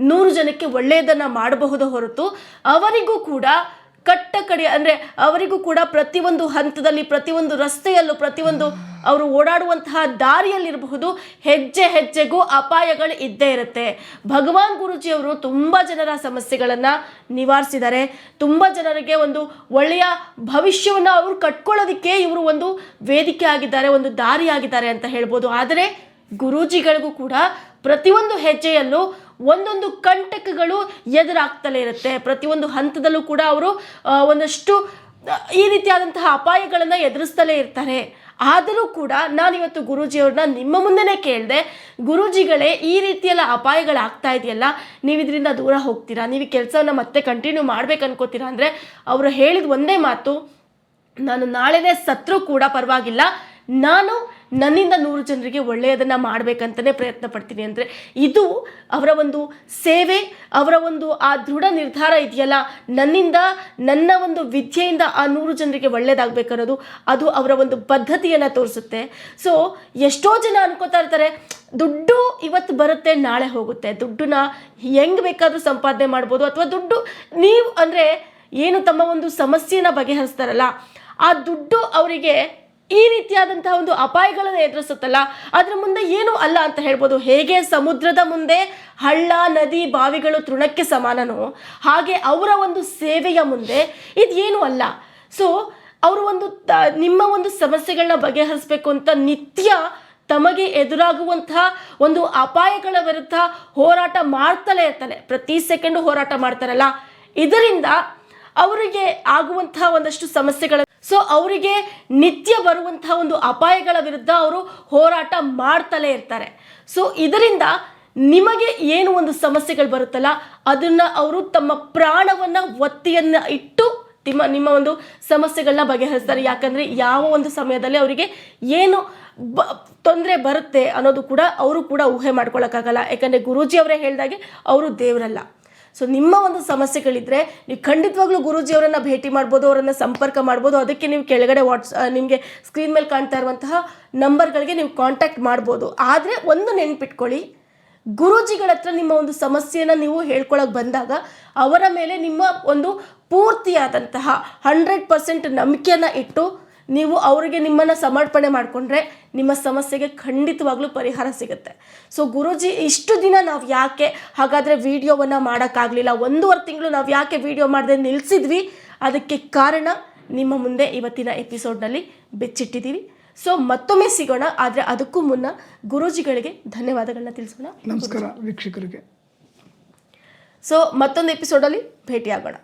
ನೂರು ಜನಕ್ಕೆ ಒಳ್ಳೆಯದನ್ನು ಮಾಡಬಹುದು ಹೊರತು, ಅವರಿಗೂ ಕೂಡ ಕಟ್ಟ ಕಡೆ ಅಂದರೆ ಅವರಿಗೂ ಕೂಡ ಪ್ರತಿಯೊಂದು ಹಂತದಲ್ಲಿ, ಪ್ರತಿಯೊಂದು ರಸ್ತೆಯಲ್ಲೂ, ಪ್ರತಿಯೊಂದು ಅವರು ಓಡಾಡುವಂತಹ ದಾರಿಯಲ್ಲಿರಬಹುದು. ಹೆಜ್ಜೆ ಹೆಜ್ಜೆಗೂ ಅಪಾಯಗಳು ಇದ್ದೇ ಇರುತ್ತೆ. ಭಗವಾನ್ ಗುರುಜಿಯವರು ತುಂಬ ಜನರ ಸಮಸ್ಯೆಗಳನ್ನು ನಿವಾರಿಸಿದ್ದಾರೆ. ತುಂಬ ಜನರಿಗೆ ಒಂದು ಒಳ್ಳೆಯ ಭವಿಷ್ಯವನ್ನು ಅವರು ಕಟ್ಕೊಳ್ಳೋದಕ್ಕೆ ಇವರು ಒಂದು ವೇದಿಕೆ ಆಗಿದ್ದಾರೆ, ಒಂದು ದಾರಿ ಆಗಿದ್ದಾರೆ ಅಂತ ಹೇಳ್ಬೋದು. ಆದರೆ ಗುರೂಜಿಗಳಿಗೂ ಕೂಡ ಪ್ರತಿಯೊಂದು ಹೆಜ್ಜೆಯಲ್ಲೂ ಒಂದೊಂದು ಕಂಟಕಗಳು ಎದುರಾಗ್ತಲೇ ಇರುತ್ತೆ. ಪ್ರತಿಯೊಂದು ಹಂತದಲ್ಲೂ ಕೂಡ ಅವರು ಒಂದಷ್ಟು ಈ ರೀತಿಯಾದಂತಹ ಅಪಾಯಗಳನ್ನು ಎದುರಿಸ್ತಲೇ ಇರ್ತಾರೆ. ಆದರೂ ಕೂಡ ನಾನಿವತ್ತು ಗುರೂಜಿಯವ್ರನ್ನ ನಿಮ್ಮ ಮುಂದೆನೇ ಕೇಳಿದೆ, ಗುರೂಜಿಗಳೇ ಈ ರೀತಿಯೆಲ್ಲ ಅಪಾಯಗಳಾಗ್ತಾ ಇದೆಯಲ್ಲ ನೀವು ಇದರಿಂದ ದೂರ ಹೋಗ್ತೀರಾ? ನೀವು ಕೆಲಸವನ್ನು ಮತ್ತೆ ಕಂಟಿನ್ಯೂ ಮಾಡ್ಬೇಕು ಅನ್ಕೋತೀರಾ ಅಂದರೆ ಅವರು ಹೇಳಿದ ಒಂದೇ ಮಾತು, ನಾನು ನಾಳೆನೇ ಸತ್ರೂ ಕೂಡ ಪರವಾಗಿಲ್ಲ. ನಾನು ನನ್ನಿಂದ ನೂರು ಜನರಿಗೆ ಒಳ್ಳೆಯದನ್ನು ಮಾಡಬೇಕಂತಲೇ ಪ್ರಯತ್ನ ಪಡ್ತೀನಿ ಅಂದರೆ ಇದು ಅವರ ಒಂದು ಸೇವೆ, ಅವರ ಒಂದು ಆ ದೃಢ ನಿರ್ಧಾರ ಇದೆಯಲ್ಲ? ನನ್ನಿಂದ, ನನ್ನ ಒಂದು ವಿದ್ಯೆಯಿಂದ ಆ ನೂರು ಜನರಿಗೆ ಒಳ್ಳೆಯದಾಗಬೇಕನ್ನೋದು ಅದು ಅವರ ಒಂದು ಬದ್ಧತೆಯನ್ನು ತೋರಿಸುತ್ತೆ. ಸೊ ಎಷ್ಟೋ ಜನ ಅನ್ಕೋತಾ ಇರ್ತಾರೆ, ದುಡ್ಡು ಇವತ್ತು ಬರುತ್ತೆ, ನಾಳೆ ಹೋಗುತ್ತೆ. ದುಡ್ಡನ್ನ ಹೆಂಗೆ ಬೇಕಾದರೂ ಸಂಪಾದನೆ ಮಾಡ್ಬೋದು ಅಥವಾ ದುಡ್ಡು ನೀವು ಅಂದರೆ ಏನು ತಮ್ಮ ಒಂದು ಸಮಸ್ಯೆನ ಬಗೆಹರಿಸ್ತಾರಲ್ಲ, ಆ ದುಡ್ಡು ಅವರಿಗೆ ಈ ರೀತಿಯಾದಂತಹ ಒಂದು ಅಪಾಯಗಳನ್ನು ಎದುರಿಸುತ್ತಲ್ಲ, ಅದ್ರ ಮುಂದೆ ಏನೂ ಅಲ್ಲ ಅಂತ ಹೇಳ್ಬೋದು. ಹೇಗೆ ಸಮುದ್ರದ ಮುಂದೆ ಹಳ್ಳ, ನದಿ, ಬಾವಿಗಳು ತೃಣಕ್ಕೆ ಸಮಾನನೋ, ಹಾಗೆ ಅವರ ಒಂದು ಸೇವೆಯ ಮುಂದೆ ಇದೇನೂ ಅಲ್ಲ. ಸೊ ಅವರು ಒಂದು ನಿಮ್ಮ ಒಂದು ಸಮಸ್ಯೆಗಳನ್ನ ಬಗೆಹರಿಸಬೇಕು ಅಂತ ನಿತ್ಯ ತಮಗೆ ಎದುರಾಗುವಂತಹ ಒಂದು ಅಪಾಯಗಳ ವಿರುದ್ಧ ಹೋರಾಟ ಮಾಡ್ತಲೇ ಇರ್ತಾರೆ ಪ್ರತಿ ಸೆಕೆಂಡು ಹೋರಾಟ ಮಾಡ್ತಾರಲ್ಲ. ಇದರಿಂದ ಅವರಿಗೆ ಆಗುವಂತಹ ಒಂದಷ್ಟು ಸಮಸ್ಯೆಗಳ ಸೊ ಅವರಿಗೆ ನಿತ್ಯ ಬರುವಂತಹ ಒಂದು ಅಪಾಯಗಳ ವಿರುದ್ಧ ಅವರು ಹೋರಾಟ ಮಾಡ್ತಲೇ ಇರ್ತಾರೆ. ಸೊ ಇದರಿಂದ ನಿಮಗೆ ಏನು ಒಂದು ಸಮಸ್ಯೆಗಳು ಬರುತ್ತಲ್ಲ, ಅದನ್ನ ಅವರು ತಮ್ಮ ಪ್ರಾಣವನ್ನು ಒತ್ತಿಯನ್ನ ಇಟ್ಟು ನಿಮ್ಮ ನಿಮ್ಮ ಒಂದು ಸಮಸ್ಯೆಗಳನ್ನ ಬಗೆಹರಿಸ್ತಾರೆ. ಯಾಕಂದ್ರೆ ಯಾವ ಒಂದು ಸಮಯದಲ್ಲಿ ಅವರಿಗೆ ಏನು ಬ, ತೊಂದರೆ ಬರುತ್ತೆ ಅನ್ನೋದು ಕೂಡ ಅವರು ಕೂಡ ಊಹೆ ಮಾಡ್ಕೊಳಕ್ಕಾಗಲ್ಲ. ಯಾಕಂದರೆ ಗುರೂಜಿ ಅವರೇ ಹೇಳಿದಾಗೆ ಅವರು ದೇವರಲ್ಲ. ಸೊ ನಿಮ್ಮ ಒಂದು ಸಮಸ್ಯೆಗಳಿದ್ರೆ ನೀವು ಖಂಡಿತವಾಗ್ಲೂ ಗುರೂಜಿಯವರನ್ನು ಭೇಟಿ ಮಾಡ್ಬೋದು, ಅವರನ್ನು ಸಂಪರ್ಕ ಮಾಡ್ಬೋದು. ಅದಕ್ಕೆ ನೀವು ಕೆಳಗಡೆ ವಾಟ್ಸ್ ನಿಮಗೆ ಸ್ಕ್ರೀನ್ ಮೇಲೆ ಕಾಣ್ತಾ ಇರುವಂತಹ ನಂಬರ್ಗಳಿಗೆ ನೀವು ಕಾಂಟ್ಯಾಕ್ಟ್ ಮಾಡ್ಬೋದು. ಆದರೆ ಒಂದು ನೆನ್ಪಿಟ್ಕೊಳ್ಳಿ, ಗುರೂಜಿಗಳ ಹತ್ರ ನಿಮ್ಮ ಒಂದು ಸಮಸ್ಯೆಯನ್ನು ನೀವು ಹೇಳ್ಕೊಳಕ್ಕೆ ಬಂದಾಗ ಅವರ ಮೇಲೆ ನಿಮ್ಮ ಒಂದು ಪೂರ್ತಿಯಾದಂತಹ ಹಂಡ್ರೆಡ್ ಪರ್ಸೆಂಟ್ ನಂಬಿಕೆಯನ್ನು ಇಟ್ಟು ನೀವು ಅವರಿಗೆ ನಿಮ್ಮನ್ನು ಸಮರ್ಪಣೆ ಮಾಡಿಕೊಂಡ್ರೆ ನಿಮ್ಮ ಸಮಸ್ಯೆಗೆ ಖಂಡಿತವಾಗ್ಲೂ ಪರಿಹಾರ ಸಿಗುತ್ತೆ. ಸೊ ಗುರುಜಿ ಇಷ್ಟು ದಿನ ನಾವು ಯಾಕೆ ಹಾಗಾದರೆ ವಿಡಿಯೋವನ್ನು ಮಾಡೋಕ್ಕಾಗಲಿಲ್ಲ? ಒಂದೂವರೆ ತಿಂಗಳು ನಾವು ಯಾಕೆ ವಿಡಿಯೋ ಮಾಡದೆ ನಿಲ್ಲಿಸಿದ್ವಿ ಅದಕ್ಕೆ ಕಾರಣ ನಿಮ್ಮ ಮುಂದೆ ಇವತ್ತಿನ ಎಪಿಸೋಡ್ನಲ್ಲಿ ಬೆಚ್ಚಿಟ್ಟಿದ್ದೀವಿ. ಸೊ ಮತ್ತೊಮ್ಮೆ ಸಿಗೋಣ ಆದರೆ ಅದಕ್ಕೂ ಮುನ್ನ ಗುರೂಜಿಗಳಿಗೆ ಧನ್ಯವಾದಗಳನ್ನ ತಿಳಿಸೋಣ ನಮಸ್ಕಾರ ವೀಕ್ಷಕರಿಗೆ. ಸೊ ಮತ್ತೊಂದು ಎಪಿಸೋಡಲ್ಲಿ ಭೇಟಿಯಾಗೋಣ.